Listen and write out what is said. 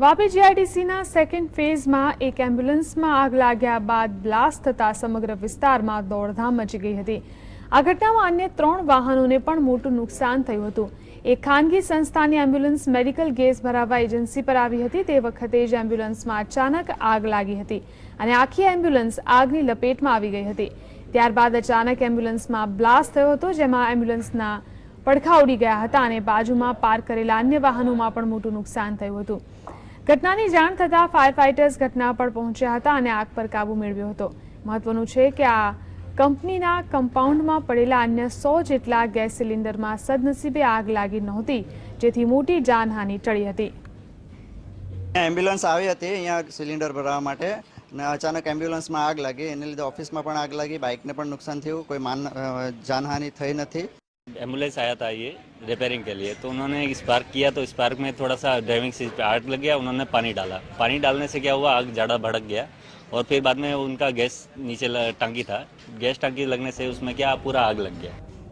Vapi જીઆઈડીસીના second ફેઝમાં એક એમ્બ્યુલન્સમાં આગ લાગ્યા બાદ બ્લાસ્ટ થતાં સમગ્ર વિસ્તારમાં દોડધામ મચી ગઈ હતી. આ ઘટનામાં અન્ય ત્રણ વાહનોને પણ મોટું નુકસાન થયું હતું. એક ખાનગી સંસ્થાની એમ્બ્યુલન્સ મેડિકલ ગેસ ભરાવવા એજન્સી પર આવી હતી. તે વખતે જ એમ્બ્યુલન્સમાં અચાનક આગ લાગી હતી અને આખી એમ્બ્યુલન્સ આગની લપેટમાં આવી ગઈ હતી. ત્યારબાદ અચાનક એમ્બ્યુલન્સમાં બ્લાસ્ટ થયો હતો, જેમાં એમ્બ્યુલન્સના પડખા ઉડી ગયા હતા અને બાજુમાં પાર્ક કરેલા અન્ય વાહનોમાં પણ મોટું નુકસાન થયું હતું. ઘટનાની જાણ થતાં ફાયર ફાઇટર્સ ઘટના પર પહોંચ્યા હતા અને આગ પર કાબુ મેળવ્યો હતો. મહત્વનું છે કે આ કંપનીના કમ્પાઉન્ડમાં પડેલા અન્ય સો જેટલા ગેસ સિલિન્ડરમાં સદનસીબે આગ લાગી નહોતી, જેથી મોટી જાનહાનિ ટળી હતી. એમ્બ્યુલન્સ આવી હતી, અહીંયા સિલિન્ડર ભરવા માટે અને અચાનક એમ્બ્યુલન્સમાં આગ લાગી. એને લીધે ઓફિસમાં પણ આગ લાગી, બાઇકને પણ નુકસાન થયું. કોઈ માન જાનહાની થઈ નથી. एंबुलेंस आया था ये रिपेयरिंग के लिए तो उन्होंने स्पार्क किया तो स्पार्क में थोड़ा सा ड्राइविंग सीट पे आग लग गया, उन्होंने पानी डाला। पानी डालने से क्या हुआ, आग ज़्यादा भड़क गया और फिर बाद में उनका गैस नीचे टंकी टांकी था। गैस टांकी लगने से उसमें क्या, पूरा आग लग गया।